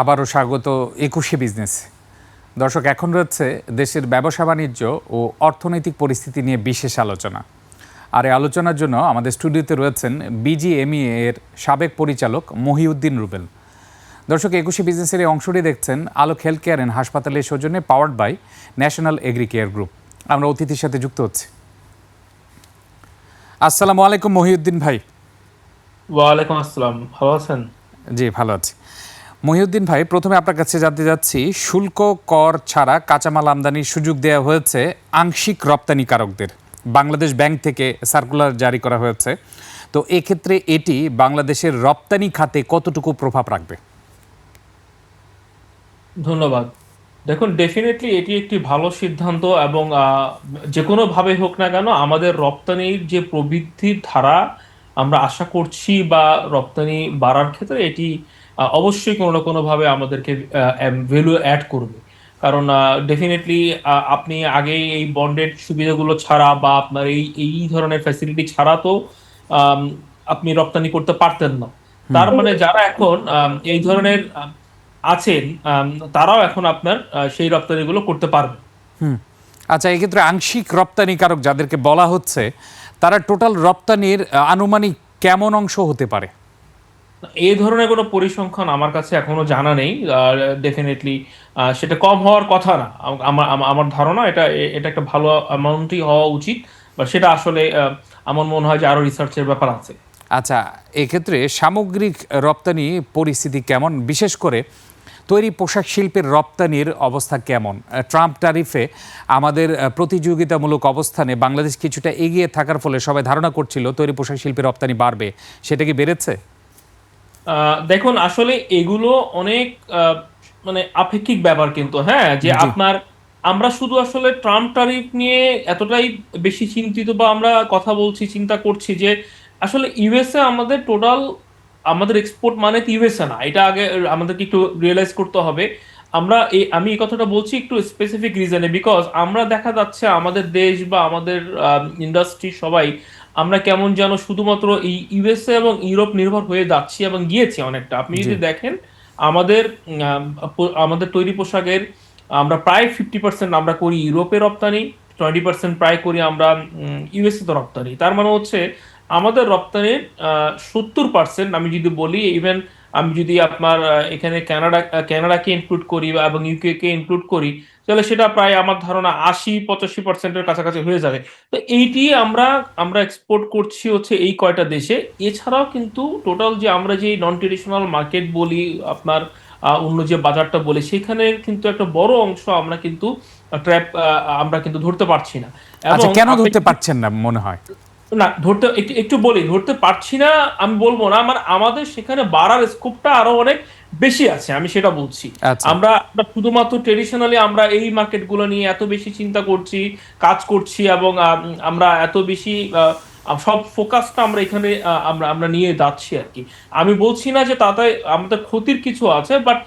আবারও স্বাগত একুশে বিজনেস দর্শক এখন রয়েছে দেশের ব্যবসা বাণিজ্য ও অর্থনৈতিক পরিস্থিতি নিয়ে বিশেষ আলোচনা। আর এই আলোচনার জন্য আমাদের স্টুডিওতে রয়েছেন বিজিএমই এর সাবেক পরিচালক মহিউদ্দিন রুবেল। দর্শক একুশে বিজনেসের এই অংশটি দেখছেন আলোক হেলথ কেয়ার অ্যান্ড হাসপাতালের সৌজন্যে powered by national agri care group আমরা অতিথির সাথে যুক্ত হচ্ছি। আসসালামু আলাইকুম মহিউদ্দিন ভাই। ওয়ালাইকুম আসসালাম। ভালো আছেন? জি ভালো আছি। মহিউদ্দিন ভাই, প্রথমে আপনার কাছে জানতে যাচ্ছি, শুল্ক কর ছাড়া কাঁচামাল আমদানির সুযোগ দেওয়া হয়েছে আংশিক রপ্তানিকারকদের। বাংলাদেশ ব্যাংক থেকে সার্কুলার জারি করা হয়েছে। তো এক্ষেত্রে এটি বাংলাদেশের রপ্তানি খাতে কতটুকু প্রভাব রাখবে? ধন্যবাদ। দেখুন ডেফিনেটলি এটি একটি ভালো সিদ্ধান্ত এবং যে কোনো ভাবে হোক না কেন আমাদের রপ্তানির যে প্রবৃদ্ধির ধারা আমরা আশা করছি বা রপ্তানি বাড়ার ক্ষেত্রে এটি অবশ্যই কোনো না কোনো ভাবে আমাদেরকে ভ্যালু অ্যাড করবে। কারণ ডেফিনেটলি আপনি আগে এই বন্ডের সুবিধাগুলো ছাড়া বা আপনার এই এই ধরনের ফ্যাসিলিটি ছাড়া তো আপনি রপ্তানি করতে পারতেন না। তার মানে যারা এখন এই ধরনের আছেন তারাও এখন আপনার সেই রপ্তানিগুলো করতে পারবে। হুম। আচ্ছা এক্ষেত্রে আংশিক রপ্তানিকারক যাদেরকে বলা হচ্ছে তারা টোটাল রপ্তানির আনুমানিক কেমন অংশ হতে পারে? এই ধরনের কোনো পরিসংখ্যান আমার কাছে এখনও জানা নেই ডেফিনেটলি সেটা কম হওয়ার কথা না। আমার আমার- ধারণা এটা এটা একটা ভালো অ্যামাউন্টই হওয়া উচিত, বা সেটা আসলে আমার মনে হয় যে আরও রিসার্চের ব্যাপার আছে। আচ্ছা এক্ষেত্রে সামগ্রিক রপ্তানি পরিস্থিতি কেমন? বিশেষ করে তৈরি পোশাক শিল্পের রপ্তানির অবস্থা কেমন? ট্রাম্প ট্যারিফে আমাদের প্রতিযোগিতামূলক অবস্থানে বাংলাদেশ কিছুটা এগিয়ে থাকার ফলে সবাই ধারণা করছিল তৈরি পোশাক শিল্পের রপ্তানি বাড়বে। সেটা কি বেড়েছে? দেখুন আসলে এগুলো অনেক মানে আপেক্ষিক ব্যাপার কিন্তু হ্যাঁ? যে আপনার আমরা শুধু আসলে ট্রাম্প ট্যারিফ নিয়ে এতটাই বেশি চিন্তিত বা আমরা কথা বলছি চিন্তা করছি যে আসলে ইউএসএ আমাদের টোটাল আমাদের এক্সপোর্ট মানে ইউএসএ না। এটা আগে আমাদেরকে একটু রিয়েলাইজ করতে হবে। আমরা এই আমি এই কথাটা বলছি একটু স্পেসিফিক রিজনে বিকজ আমরা দেখা যাচ্ছে আমাদের দেশ বা আমাদের ইন্ডাস্ট্রি সবাই আমরা কেমন যেন শুধুমাত্র এই ইউএসএ এবং ইউরোপ নির্ভর হয়ে যাচ্ছি এবং গিয়েছি অনেকটা। আপনি যদি দেখেন আমাদের আমাদের তৈরি পোশাকের আমরা প্রায় ফিফটি পার্সেন্ট আমরা করি ইউরোপে রপ্তানি টোয়েন্টি পার্সেন্ট প্রায় করি আমরা ইউএসএ তো রপ্তানি। তার মানে হচ্ছে আমাদের রপ্তানির সত্তর পার্সেন্ট আমি যদি বলি ইভেন আমি যদি আপনার এখানে কানাডা আহ, কানাডাকে ইনক্লুড করি এবং ইউকে কে ইনক্লুড করি তাহলে সেটা প্রায় আমার ধারণা আশি পঁচাশি পার্সেন্টের কাছাকাছি হয়ে যাবে। তো এইটি আমরা আমরা এক্সপোর্ট করছি হচ্ছে এই কয়টা দেশে। এছাড়াও কিন্তু টোটাল যে আমরা যে নন ট্রেডিশনাল মার্কেট বলি আপনার অন্য যে বাজারটা বলি সেখানে কিন্তু একটা বড় অংশ আমরা কিন্তু ট্র্যাপ আমরা কিন্তু ধরতে পারছি না। আচ্ছা কেন ধরতে পারছেন না মনে হয়? না ধরতে একটু একটু বলি ধরতে পারছি না আমি বলব না মানে আমাদের সেখানে বাড়ার স্কোপটা আরও অনেক বেশি আছে আমি সেটা বলছি আচ্ছা। আমরা আমরা শুধুমাত্র ট্রেডিশনালি আমরা এই মার্কেটগুলো নিয়ে এত বেশি চিন্তা করছি কাজ করছি এবং আমরা এত বেশি সব ফোকাসটা আমরা এখানে আমরা আমরা নিয়ে যাচ্ছি আর কি আমি বলছি না যে তাতে আমাদের ক্ষতির কিছু আছে বাট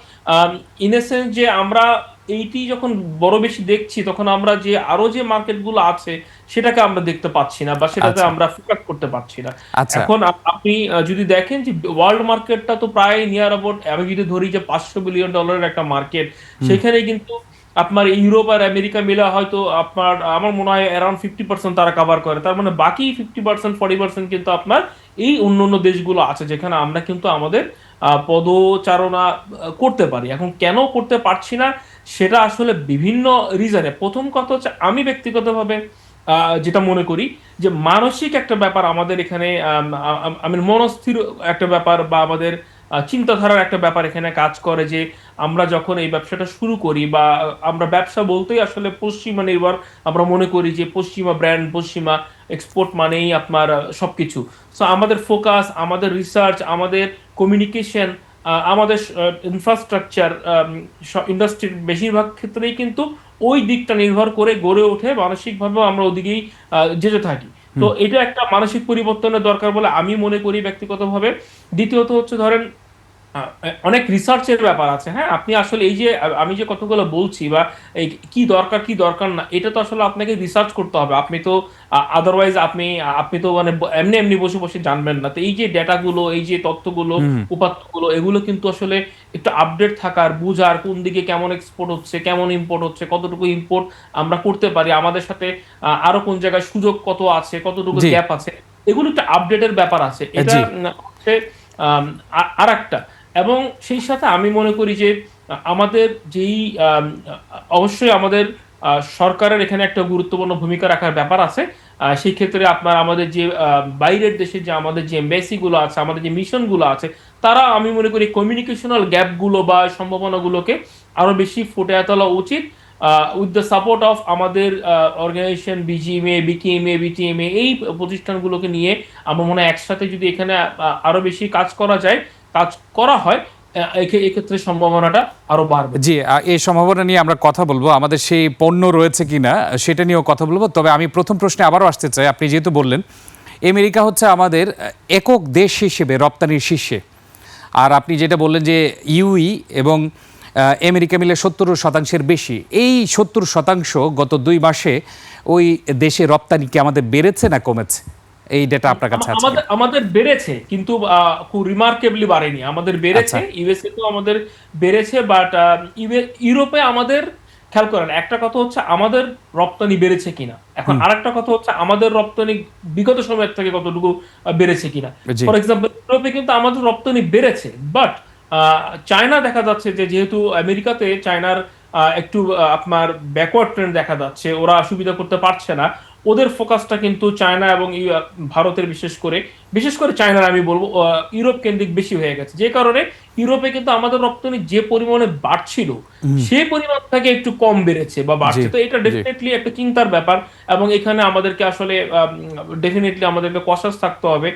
ইন এ সেন্স যে আমরা এইটি যখন বড় বেশি দেখছি তখন আমরা যে আরও যে মার্কেটগুলো আছে সেটাকে আমরা দেখতে পাচ্ছি না বা সেটাতে আচ্ছা। আমরা ফোকাস করতে পারছি না। আচ্ছা। এখন আপনি যদি দেখেন যে ওয়ার্ল্ড মার্কেটটা তো প্রায় নিয়ার অ্যাবাউট আমি যদি ধরি যে পাঁচশো বিলিয়ন ডলারের একটা মার্কেট সেখানে কিন্তু আপনার ইউরোপ আর আমেরিকা মিলে হয়তো আপনার আমার মনে হয় অ্যারাউন্ড ফিফটি পার্সেন্ট তারা কভার করে। তার মানে বাকি ফিফটি পার্সেন্ট ফর্টি পার্সেন্ট কিন্তু আপনার এই অন্য অন্য দেশগুলো আছে যেখানে আমরা কিন্তু আমাদের পদচারণা করতে পারি। এখন কেন করতে পারছি না, সেটা আসলে বিভিন্ন রিজনে প্রথম কথা হচ্ছে, আমি ব্যক্তিগতভাবে যেটা মনে করি যে, মানসিক একটা ব্যাপার আমাদের এখানে, আমি মনস্থির একটা ব্যাপার বা আমাদের চিন্তাধারার একটা ব্যাপার এখানে কাজ করে যে, আমরা যখন এই ব্যবসাটা শুরু করি বা আমরা ব্যবসা বলতেই আসলে পশ্চিমা নির্ভর। আমরা মনে করি যে, পশ্চিমা ব্র্যান্ড পশ্চিমা এক্সপোর্ট মানেই আপনার সবকিছু। সো আমাদের ফোকাস আমাদের রিসার্চ আমাদের কমিউনিকেশন আমাদের ইনফ্রাস্ট্রাকচার ইন্ডাস্ট্রির বেশিরভাগ ক্ষেত্রেই কিন্তু ওই দিকটা নির্ভর করে গড়ে ওঠে। মানসিকভাবেও আমরা ওদিকেই যেতে থাকি। তো এটা একটা মানসিক পরিবর্তনের দরকার বলে আমি মনে করি ব্যক্তিগতভাবে। দ্বিতীয়ত হচ্ছে ধরেন অনেক রিসার্চের ব্যাপার আছে। হ্যাঁ আপনি আসলে এই যে আমি যে কতগুলো বলছি বা এই কি দরকার কি দরকার না এটা তো আসলে আপনাকে রিসার্চ করতে হবে। আপনি তো আদারওয়াইজ আপনি আপনি তো মানে এমনি এমনি বসে বসে জানবেন না। তো এই যে ডেটাগুলো এই যে তথ্যগুলো উপাত্তগুলো এগুলো কিন্তু আসলে একটু আপডেট থাকার বুঝার কোন দিকে কেমন এক্সপোর্ট হচ্ছে কেমন ইম্পোর্ট হচ্ছে কতটুকু ইম্পোর্ট আমরা করতে পারি আমাদের সাথে আরও কোন জায়গায় সুযোগ কত আছে কতটুকু। গ্যাপ আছে এগুলো একটা আপডেটের ব্যাপার আছে। এটা। হচ্ছে আর একটা এবং সেই সাথে আমি মনে করি যে, আমাদের যেই অবশ্যই আমাদের সরকারের এখানে একটা গুরুত্বপূর্ণ ভূমিকা রাখার ব্যাপার আছে। সেই ক্ষেত্রে আপনার আমাদের যে বাইরের দেশে যে আমাদের যে এম্বাসি গুলো আছে, আমাদের যে মিশনগুলো আছে, তারা আমি মনে করি কমিউনিকেশনাল গ্যাপগুলো বা সম্ভাবনাগুলোকে আরও বেশি ফুটে তোলা উচিত। উইথ দ্য সাপোর্ট অফ আমাদের অর্গানাইজেশন বিজিএমএ বিকেএমএ বিটিএমএ এই প্রতিষ্ঠানগুলোকে নিয়ে আমার মনে হয় একসাথে যদি এখানে আরও বেশি কাজ করা যায় কাজ করা হয় এক্ষেত্রে সম্ভাবনাটা আরও বাড়বে। জি এই সম্ভাবনা নিয়ে আমরা কথা বলব। আমাদের সেই পণ্য রয়েছে কিনা, সেটা নিয়েও কথা বলব। তবে আমি প্রথম প্রশ্নে আবারও আসতে চাই। আপনি যেহেতু বললেন, আমেরিকা হচ্ছে আমাদের একক দেশ হিসেবে রপ্তানির শীর্ষে। আর আপনি যেটা বললেন যে ইউই এবং আমেরিকা মিলে সত্তর শতাংশের বেশি, এই সত্তর শতাংশ গত দুই মাসে ওই দেশে রপ্তানি কি আমাদের বেড়েছে না কমেছে? এই ডেটা আপনার কাছে আছে আমাদের আমাদের বেড়েছে কিন্তু খুব রিমার্কেবলি বাড়েনি। আমাদের বেড়েছে আচ্ছা। ইউএসএ তো আমাদের বেড়েছে বাট ইউরোপে আমাদের খেয়াল করেন একটা কথা হচ্ছে আমাদের রপ্তানি বেড়েছে কিনা। এখন আরেকটা কথা হচ্ছে আমাদের রপ্তানি বিগত সময়ের থেকে কতটুকু বেড়েছে কিনা। ফর এক্সাম্পল ইউরোপে কিন্তু আমাদের রপ্তানি বেড়েছে বাট চায়না দেখা যাচ্ছে যে যেহেতু আমেরিকাতে চায়নার আহ, একটু আপনার ব্যাকওয়ার্ড ট্রেন্ড দেখা যাচ্ছে ওরা সুবিধা করতে পারছে না। ওদের ফোকাসটা কিন্তু চায়না এবং ভারতের বিশেষ করে বিশেষ করে চায়নার আমি বলব ইউরোপ কেন্দ্রিক বেশি হয়ে গেছে। যে কারণে ইউরোপে কিন্তু আমাদের রপ্তানি যে পরিমাণে বাড়ছিল সেই পরিমাণ থেকে একটু কম বেড়েছে বা বাড়ছে। তো এটা ডেফিনেটলি একটা চিন্তার ব্যাপার এবং এখানে আমাদেরকে আসলে ডেফিনেটলি আমাদেরকে কশাস থাকতে হবে।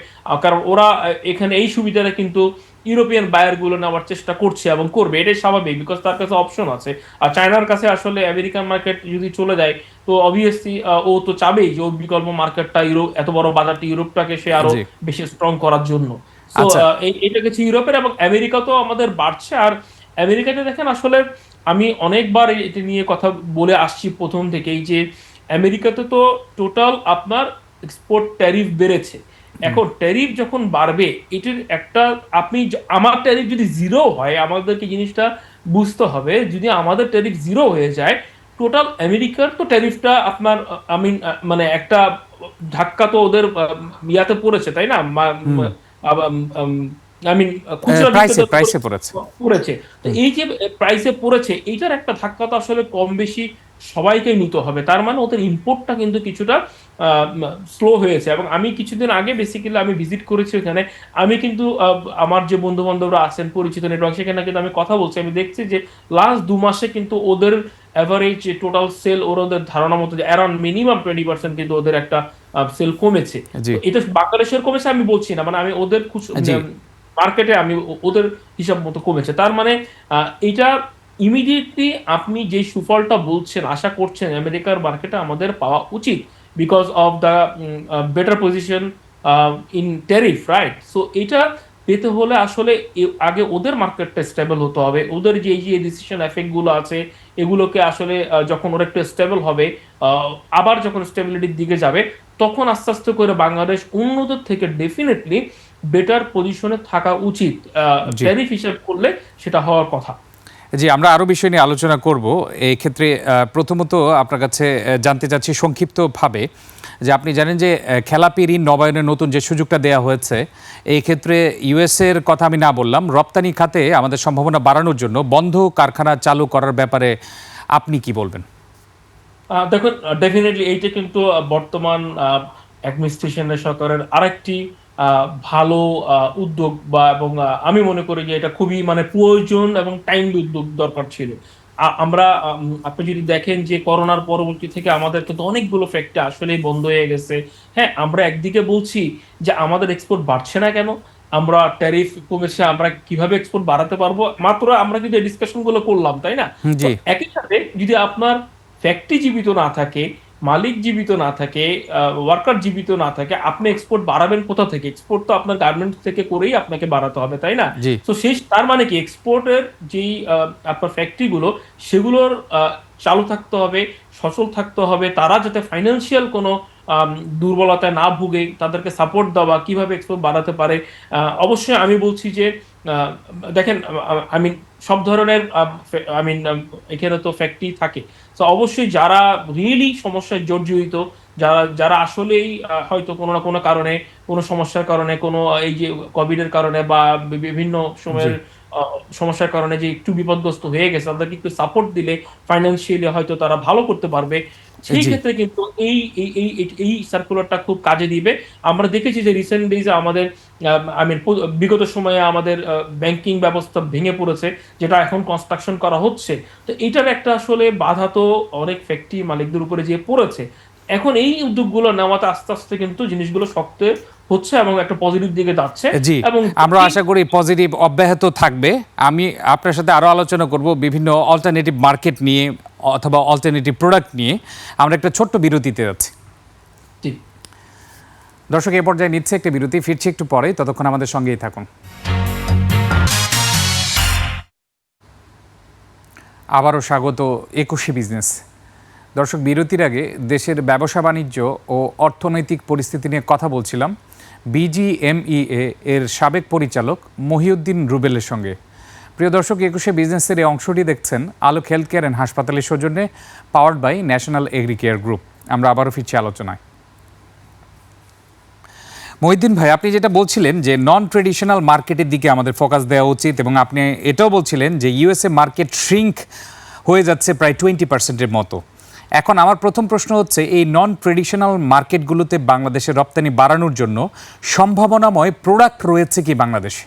কারণ ওরা এখানে এই সুবিধাটা কিন্তু ইউরোপিয়ান বায়ারগুলো নেওয়ার চেষ্টা করছে এবং করবে। এটাই স্বাভাবিক বিকজ তার কাছে অপশন আছে। আর চায়নার কাছে আসলে আমেরিকান মার্কেট যদি চলে যায় তো অবভিয়াসলি ও তো চাবেই যে ওর বিকল্প মার্কেটটা ইউরোপ এত বড় বাজারটি ইউরোপটাকে সে আরও বেশি স্ট্রং করার জন্য। তো আচ্ছা। এটা ইউরোপের এবং আমেরিকা তো আমাদের বাড়ছে। আর আমেরিকাতে দেখেন আসলে আমি অনেকবার এটা নিয়ে কথা বলে আসছি প্রথম থেকেই যে আমেরিকাতে তো টোটাল আপনার এক্সপোর্ট ট্যারিফ বেড়েছে। এখন ট্যারিফ যখন বাড়বে এটির একটা আপনি আমার ট্যারিফ যদি জিরো হয় আমাদেরকে জিনিসটা বুঝতে হবে যদি আমাদের ট্যারিফ জিরো হয়ে যায় টোটাল আমেরিকার তো ট্যারিফটা আপনার আমি মানে একটা ধাক্কা তো ওদের ইয়াতে পড়েছে তাই না? আই মিন প্রাইসে প্রাইসে পড়েছে। পড়েছে। তো এই যে প্রাইসে পড়েছে এইটার একটা ধাক্কা তো আসলে কম বেশি সবাইকেই নিতে হবে। তার মানে ওদের ইম্পোর্টটা কিন্তু কিছুটা স্লো হয়েছে। এবং আমি কিছুদিন আগে বেসিক্যালি আমি ভিজিট করেছি ওখানে আমি কিন্তু আমার যে বন্ধু বান্ধবরা আছেন পরিচিত নেটওয়ার্ক সেখানে কিন্তু আমি কথা বলছি। আমি দেখছি যে লাস্ট দু মাসে কিন্তু ওদের অ্যাভারেজ টোটাল সেল ওর ওদের ধারণা মতো যে অ্যারাউন্ড মিনিমাম টোয়েন্টি পার্সেন্ট কিন্তু ওদের একটা সেল কমেছে। এটা বাংলাদেশের কমেছে আমি বলছি না। মানে আমি ওদের মার্কেটে আমি ওদের হিসাব মতো কমেছে। তার মানে এটা ইমিডিয়েটলি আপনি যে সুফলটা বলছেন আশা করছেন আমেরিকার মার্কেটে আমাদের পাওয়া উচিত because of the better position in tariff right so এটা পেতে হলে আসলে আগে ওদের মার্কেটটা স্টেবল হতে হবে। ওদের যে এই যে ডিসিশন এফেক্টগুলো আছে এগুলোকে আসলে যখন ওরা একটু স্টেবল হবে আবার যখন স্টেবিলিটির দিকে যাবে তখন আস্তে আস্তে করে বাংলাদেশ উন্নতর থেকে ডেফিনেটলি বেটার পজিশনে থাকা উচিত। ট্যারিফ হিসাব করলে সেটা হওয়ার কথা। জি আমরা আরও বিষয় নিয়ে আলোচনা করব। এই ক্ষেত্রে প্রথমত আপনার কাছে জানতে চাচ্ছি সংক্ষিপ্তভাবে যে আপনি জানেন যে খেলাপি ঋণ নবায়নের নতুন যে সুযোগটা দেওয়া হয়েছে, এই ক্ষেত্রে ইউএসের কথা আমি না বললাম, রপ্তানি খাতে আমাদের সম্ভাবনা বাড়ানোর জন্য বন্ধ কারখানা চালু করার ব্যাপারে আপনি কি বলবেন? দেখুন ডেফিনেটলি এইটা কিন্তু বর্তমান অ্যাডমিনিস্ট্রেশনের সরকারের আরেকটি ভালো উদ্যোগ বা এবং আমি মনে করি যে এটা খুবই মানে প্রয়োজন এবং টাইমলি উদ্যোগ দরকার ছিল। আমরা আপনি যদি দেখেন যে করোনার পরবর্তী থেকে আমাদের কিন্তু অনেকগুলো ফ্যাক্টরি আসলেই বন্ধ হয়ে গেছে। হ্যাঁ আমরা একদিকে বলছি যে আমাদের এক্সপোর্ট বাড়ছে না কেন? আমরা ট্যারিফ কমেছে আমরা কীভাবে এক্সপোর্ট বাড়াতে পারব? মাত্র আমরা কিন্তু ডিসকাশনগুলো করলাম তাই না? একই সাথে যদি আপনার ফ্যাক্টরি জীবিত না থাকে মালিক জীবিত না থাকে ওয়ার্কার জীবিত না থাকে আপনি এক্সপোর্ট বাড়াবেন কোথা থেকে? এক্সপোর্ট তো আপনার গার্মেন্টস থেকে করেই আপনাকে বাড়াতে হবে তাই না? তো সেই তার মানে কি? এক্সপোর্টের যেই আপনার ফ্যাক্টরিগুলো সেগুলোর চালু থাকতে হবে সচল থাকতে হবে তারা যাতে ফাইন্যান্সিয়াল কোনো দুর্বলতায় না ভুগে তাদেরকে সাপোর্ট দেওয়া কীভাবে এক্সপোর্ট বাড়াতে পারে অবশ্যই আমি বলছি যে দেখেন আই মিন সব ধরনের আই মিন এখানে তো ফ্যাক্টরি থাকে। তো অবশ্যই যারা রিয়েলি সমস্যায় জর্জরিত যারা যারা আসলেই হয়তো কোনো না কোনো কারণে কোনো সমস্যার কারণে কোনো এই যে কোভিডের কারণে বা বিভিন্ন সময়ের সমস্যার কারণে যে একটু বিপদগ্রস্ত হয়ে গেছে তাদেরকে একটু সাপোর্ট দিলে ফাইন্যান্সিয়ালি হয়তো তারা ভালো করতে পারবে। সেই ক্ষেত্রে কিন্তু এই এই এই সার্কুলারটা খুব কাজে দিবে। আমরা দেখেছি যে রিসেন্ট ডেজে আমাদের আমি বিগত সময়ে আমাদের ব্যাংকিং ব্যবস্থা ভেঙে পড়েছে, যেটা এখন কনস্ট্রাকশন করা হচ্ছে। তো এটার একটা আসলে বাধা তো অনেক ফ্যাক্টরি মালিকদের উপরে যে পড়েছে। এখন এই উদ্যোগগুলো নেওয়াতে আস্তে আস্তে কিন্তু জিনিসগুলো শক্ত হচ্ছে এবং একটা পজিটিভ দিকে যাচ্ছে। জি এবং আমরা আশা করি পজিটিভ অব্যাহত থাকবে। আমি আপনার সাথে আরও আলোচনা করব বিভিন্ন অল্টারনেটিভ মার্কেট নিয়ে অথবা অল্টারনেটিভ প্রোডাক্ট নিয়ে। আমরা একটা ছোট্ট বিরতিতে যাচ্ছি। দর্শক এ পর্যায়ে নিচ্ছে একটা বিরতি ফিরছি একটু পরে। ততক্ষণ আমাদের সঙ্গেই থাকুন। আবারও স্বাগত একুশে বিজনেস। দর্শক, বিরতির আগে দেশের ব্যবসা বাণিজ্য ও অর্থনৈতিক পরিস্থিতি নিয়ে কথা বলছিলাম বিজিএমইএ এর সাবেক পরিচালক মহিউদ্দিন রুবেলের সঙ্গে। প্রিয় দর্শক, একুশে বিজনেসের এই অংশটি দেখছেন আলোক হেলথ কেয়ার অ্যান্ড হাসপাতালের সৌজন্যে powered by national agri care group. আমরা আবারও ফিরছি আলোচনায়। মহিদ্দিন ভাই, আপনি যেটা বলছিলেন যে নন ট্রেডিশনাল মার্কেটের দিকে আমাদের ফোকাস দেওয়া উচিত এবং আপনি এটাও বলছিলেন যে ইউএসএ মার্কেট শ্রিঙ্ক হয়ে যাচ্ছে প্রায় টোয়েন্টি পার্সেন্টের মতো। এখন আমার প্রথম প্রশ্ন হচ্ছে এই নন ট্রেডিশনাল মার্কেটগুলোতে বাংলাদেশের রপ্তানি বাড়ানোর জন্য সম্ভাবনাময় প্রোডাক্ট রয়েছে কি বাংলাদেশে?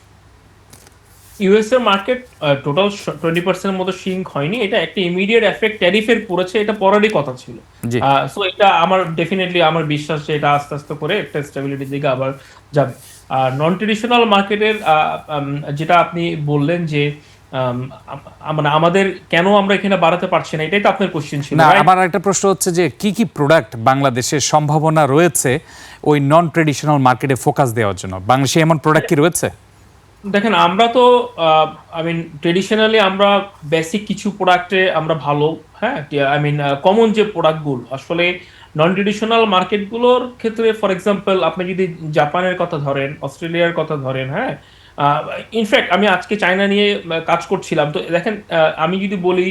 ইউএস এর মার্কেট টোটাল টোয়েন্টি পার্সেন্টের মতো সিঙ্ক হয়নি। এটা একটা ইমিডিয়েট এফেক্ট ট্যারিফের পড়েছে এটা পরেরই কথা ছিল। সো এটা আমার ডেফিনেটলি আমার বিশ্বাস যে এটা আস্তে আস্তে করে একটা স্টেবিলিটির দিকে আবার যাবে। আর নন ট্রেডিশনাল মার্কেটের যেটা আপনি বললেন যে মানে আমাদের কেন আমরা এখানে বাড়াতে পারছি না? এটাই তো আপনার কোশ্চেন ছিল না আমার একটা প্রশ্ন হচ্ছে যে কি কি প্রোডাক্ট বাংলাদেশের সম্ভাবনা রয়েছে ওই নন ট্রেডিশনাল মার্কেটে ফোকাস দেওয়ার জন্য? বাংলাদেশে এমন প্রোডাক্ট কি রয়েছে? দেখেন আমরা তো আই মিন ট্রেডিশনালি আমরা বেসিক কিছু প্রোডাক্টে আমরা ভালো হ্যাঁ? আই মিন কমন যে প্রোডাক্টগুলো আসলে নন ট্রেডিশনাল মার্কেটগুলোর ক্ষেত্রে ফর এক্সাম্পল আপনি যদি জাপানের কথা ধরেন অস্ট্রেলিয়ার কথা ধরেন হ্যাঁ? ইনফ্যাক্ট আমি আজকে চায়না নিয়ে কাজ করছিলাম। তো দেখেন আমি যদি বলি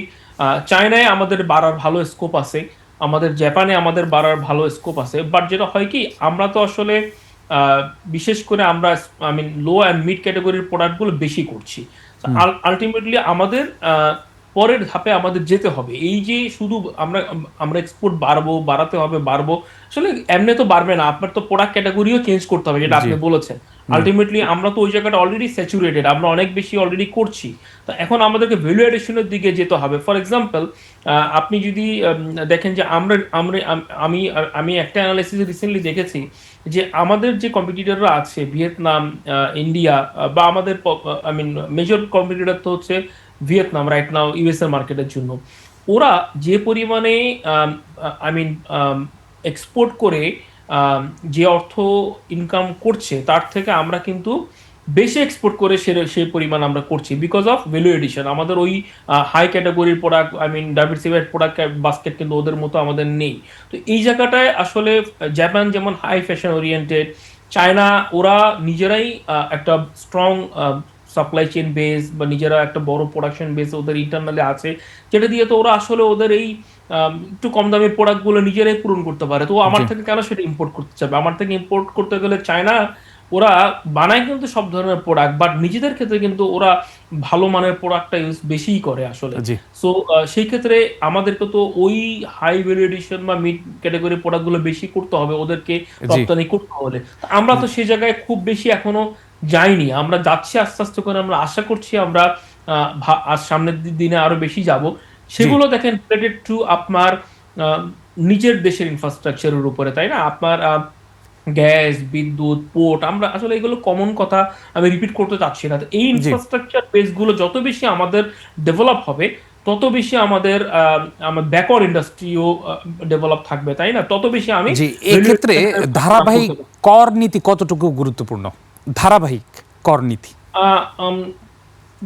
চায়নায় আমাদের বাড়ার ভালো স্কোপ আছে আমাদের জাপানে আমাদের বাড়ার ভালো স্কোপ আছে বাট যেটা হয় কি আমরা তো আসলে বিশেষ করে আমরা I mean low and mid ক্যাটাগরির প্রোডাক্টগুলো বেশি করছি। আলটিমেটলি আমাদের পরের ধাপে আমাদের যেতে হবে। এই যে শুধু আমরা আমরা এক্সপোর্ট বাড়বো বাড়াতে হবে বাড়বো আসলে এমনি তো বাড়বে না। আপনার তো প্রোডাক্ট ক্যাটাগরিও চেঞ্জ করতে হবে যেটা আপনি বলেছেন। আলটিমেটলি আমরা তো ওই জায়গাটা অলরেডি স্যাচুরেটেড আমরা অনেক বেশি অলরেডি করছি। তো এখন আমাদেরকে ভ্যালু এডিশনের দিকে যেতে হবে। ফর এক্সাম্পল আপনি যদি দেখেন যে আমরা আমরা, আমি আমি একটা অ্যানালাইসিস রিসেন্টলি দেখেছি যে আমাদের যে কম্পিটিটররা আছে, ভিয়েতনাম ইন্ডিয়া বা আমাদের আই মিন মেজর কম্পিটিটর তো হচ্ছে ভিয়েতনাম রাইট নাও ইউএস এর মার্কেটের জন্য। ওরা যে পরিমাণে আই মিন এক্সপোর্ট করে যে অর্থ ইনকাম করছে, তার থেকে আমরা কিন্তু বেশি এক্সপোর্ট করে সে, সেই পরিমাণ আমরা করছি বিকজ অফ ভ্যালু এডিশন আমাদের ওই হাই ক্যাটাগরির product I mean diversified product basket কিন্তু ওদের মতো আমাদের নেই। তো এই জায়গাটায় আসলে জাপান যেমন হাই ফ্যাশন ওরিয়েন্টেড চায়না ওরা নিজেরাই একটা স্ট্রং সাপ্লাই চেন বেস বা নিজেরা একটা বড় প্রোডাকশন বেস ওদের ইন্টারনালে আছে, যেটা দিয়ে তো ওরা আসলে ওদের এই একটু কম দামের প্রোডাক্টগুলো নিজেরাই পূরণ করতে পারে। তো আমার থেকে কেন সেটা ইম্পোর্ট করতে চাবে? আমার থেকে ইম্পোর্ট করতে গেলে চায়না ওরা বানায় কিন্তু সব ধরনের প্রোডাক্ট বাট নিজেদের ক্ষেত্রে কিন্তু ওরা ভালো মানের প্রোডাক্টটা ইউজ বেশিই করে আসলে। সো সেই ক্ষেত্রে আমাদেরকে তো ওই হাই ভ্যালু এডিশন বা মিড ক্যাটাগরি প্রোডাক্টগুলো বেশি করতে হবে ওদেরকে রপ্তানি করতে হলে আমরা তো সেই জায়গায় খুব বেশি এখনও যাইনি। আমরা যাচ্ছি আস্তে আস্তে করে আমরা আশা করছি আমরা সামনের দিনে আরও বেশি যাব। সেগুলো দেখেন রিলেটেড টু আপনার নিজের দেশের ইনফ্রাস্ট্রাকচারের উপরে তাই না? আপনার গ্যাস বিদ্যুৎ পোর্ট আমরা আসলে এগুলো কমন কথা আমি রিপিট করতে চাচ্ছি না। এই ইনফ্রাস্ট্রাকচার বেসগুলো যত বেশি আমাদের ডেভেলপ হবে তত বেশি আমাদের আমার ব্যাকওয়ার্ড ইন্ডাস্ট্রিও ডেভেলপ থাকবে তাই না? তত বেশি আমি জি এক্ষেত্রে value ধারাবাহিক কর নীতি কতটুকু গুরুত্বপূর্ণ? ধারাবাহিক কর নীতি।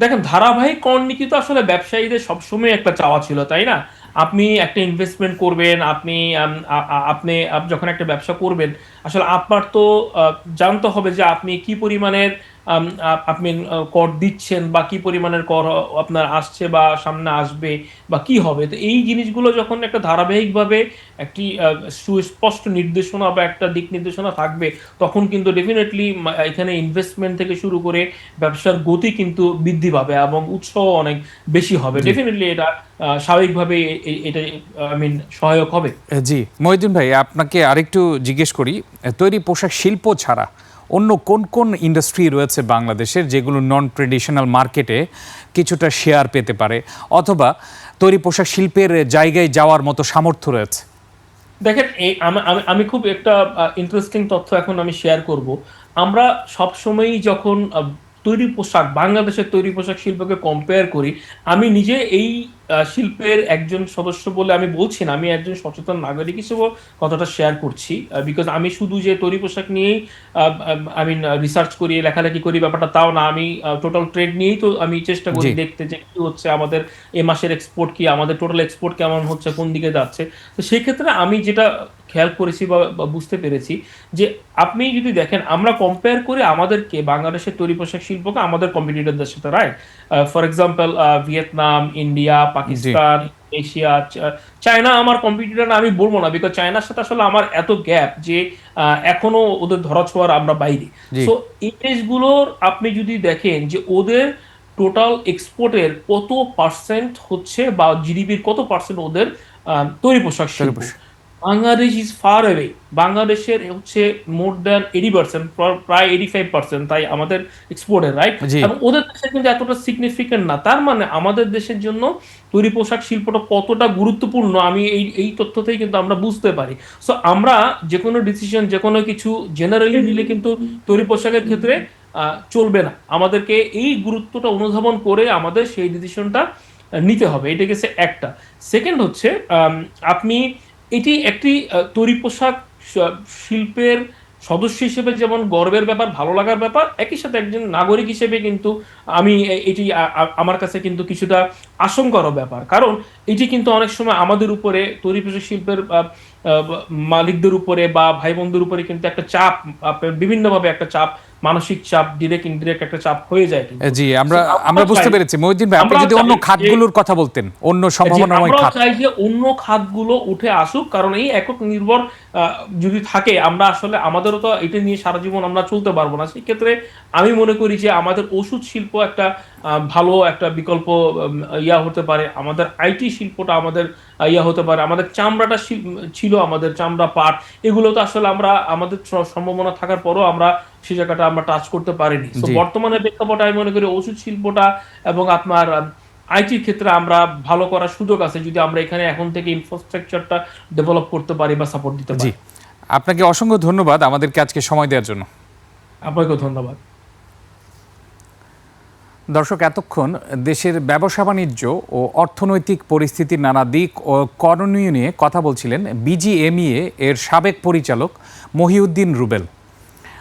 দেখেন, ধারাবাহিক কর নীতি তো আসলে ব্যবসায়ীদের সবসময় একটা চাওয়া ছিল, তাই না? আপনি একটা ইনভেস্টমেন্ট করবেন, আপনি আপনি যখন একটা ব্যবসা করবেন, আসলে আপনার তো জানতে হবে যে আপনি কি পরিমাণের আপনি কর দিচ্ছেন বা কি পরিমাণের কর আপনার আসছে বা সামনে আসবে বা কি হবে? তো এই জিনিসগুলো যখন একটা ধারাবাহিকভাবে একটি সুস্পষ্ট নির্দেশনা বা একটা দিক নির্দেশনা থাকবে তখন কিন্তু ডেফিনেটলি এখানে ইনভেস্টমেন্ট থেকে শুরু করে ব্যবসার গতি কিন্তু বৃদ্ধি পাবে এবং উৎসাহ অনেক বেশি হবে। ডেফিনেটলি এটা স্বাভাবিকভাবে এটা আই মিন সহায়ক হবে। জি। মহিউদ্দিন ভাই আপনাকে আরেকটু জিজ্ঞেস করি তৈরি পোশাক শিল্প ছাড়া অন্য কোন কোন ইন্ডাস্ট্রি রয়েছে বাংলাদেশের যেগুলো নন ট্রেডিশনাল মার্কেটে কিছুটা শেয়ার পেতে পারে? অথবা তৈরি পোশাক শিল্পের জায়গায় যাওয়ার মতো সামর্থ্য রয়েছে? দেখেন, এই আমি খুব একটা ইন্টারেস্টিং তথ্য এখন আমি শেয়ার করব। আমরা সব সময়ই যখন তৈরি পোশাক, বাংলাদেশের তৈরি পোশাক শিল্পকে কম্পেয়ার করি, আমি নিজে এই শিল্পের একজন সদস্য বলে আমি বলছি না আমি একজন সচেতন নাগরিক হিসেবেও কথাটা শেয়ার করছি বিকজ আমি শুধু যে তৈরি পোশাক নিয়েই আই মিন রিসার্চ করি লেখালেখি করি ব্যাপারটা তাও না আমি টোটাল ট্রেড নিয়েই তো আমি চেষ্টা করি দেখতে যে কি হচ্ছে আমাদের এ মাসের এক্সপোর্ট কি আমাদের টোটাল এক্সপোর্ট কেমন হচ্ছে কোন দিকে যাচ্ছে। তো সেই ক্ষেত্রে আমি যেটা খেয়াল করেছি বা বা বুঝতে পেরেছি যে আপনি যদি দেখেন আমরা কম্পেয়ার করে আমাদেরকে বাংলাদেশের তৈরি পোশাক শিল্পকে আমাদের কম্পিটিটরদের সাথে right for example Vietnam India Pakistan Asia China আমার কম্পিটিটর আমি বলব না বিকজ চায়নার সাথে আসলে আমার এত গ্যাপ যে আহ, এখনও ওদের ধরা ছোঁয়ার আমরা বাইরে। সো এই দেশগুলোর আপনি যদি দেখেন যে ওদের টোটাল এক্সপোর্টের কত পার্সেন্ট হচ্ছে বা জিডিপির কত পার্সেন্ট ওদের আহ, তৈরি পোশাক শিল্প পোশাক। বাংলাদেশ ইজ ফার অ্যাওয়ে বাংলাদেশের হচ্ছে মোর দ্যান এইটি পার্সেন্ট প্রায় এইটি ফাইভ পার্সেন্ট তাই আমাদের এক্সপোর্টের রাইট এবং ওদের দেশে কিন্তু এতটা সিগনিফিকেন্ট না। তার মানে আমাদের দেশের জন্য তৈরি পোশাক শিল্পটা কতটা গুরুত্বপূর্ণ আমি এই এই তথ্যতেই কিন্তু আমরা বুঝতে পারি। সো আমরা যে কোনো ডিসিশন যে কোনো কিছু জেনারেলি নিলে কিন্তু তৈরি পোশাকের ক্ষেত্রে চলবে না। আমাদেরকে এই গুরুত্বটা অনুধাবন করে আমাদের সেই ডিসিশনটা নিতে হবে। এটা গেছে একটা। সেকেন্ড হচ্ছে আপনি এটি একটি তৈরি পোশাক শিল্পের সদস্য হিসেবে যেমন গর্বের ব্যাপার, ভালো লাগার ব্যাপার, একই সাথে একজন নাগরিক হিসেবে কিন্তু আমি এটি আমার কাছে কিন্তু কিছুটা আশঙ্কারও ব্যাপার। কারণ এটি কিন্তু অনেক সময় আমাদের উপরে, তৈরি পোশাক শিল্পের মালিকদের উপরে বা ভাই বোনদের উপরে কিন্তু একটা চাপ বিভিন্নভাবে একটা চাপ মানসিক চাপ ডিরেক্ট ইনডিরেক্ট একটা চাপ হয়ে যায় জি আমরা আমরা বুঝতে পেরেছি। মহিউদ্দিন ভাই আপনি যদি অন্য খাতগুলোর কথা বলতেন অন্য সম্ভাবনাময় খাত। চাই যে অন্য খাতগুলো উঠে আসুক কারণ এই একক নির্ভর যদি থাকে আমরা আসলে আমাদেরও তো এটা নিয়ে সারা জীবন আমরা চলতে পারব না। সেক্ষেত্রে আমি মনে করি যে আমাদের ওষুধ শিল্প একটা ভালো একটা বিকল্প ইয়া হতে পারে। আমাদের আইটি শিল্পটা আমাদের ইয়া হতে পারে। আমাদের চামড়াটা ছিল আমাদের চামড়া পাট। এগুলো তো আসলে আমরা আমাদের সম্ভাবনা থাকার পরও আমরা সেই জায়গাটা আমরা টাচ করতে পারিনি। বর্তমানে প্রেক্ষাপটে আমি মনে করি ওষুধ শিল্পটা এবং আপনার আইটির ক্ষেত্রে আমরা ভালো করার সুযোগ আছে যদি আমরা এখানে এখন থেকে ইনফ্রাস্ট্রাকচারটা ডেভেলপ করতে পারি বা সাপোর্ট দিতে পারি। আপনাকে অসংখ্য ধন্যবাদ আমাদেরকে আজকে সময় দেওয়ার জন্য। আপনাকেও ধন্যবাদ। দর্শক এতক্ষণ দেশের ব্যবসা বাণিজ্য ও অর্থনৈতিক পরিস্থিতির নানা দিক ও করণীয় নিয়ে কথা বলছিলেন বিজিএমইএ এর সাবেক পরিচালক মহিউদ্দিন রুবেল।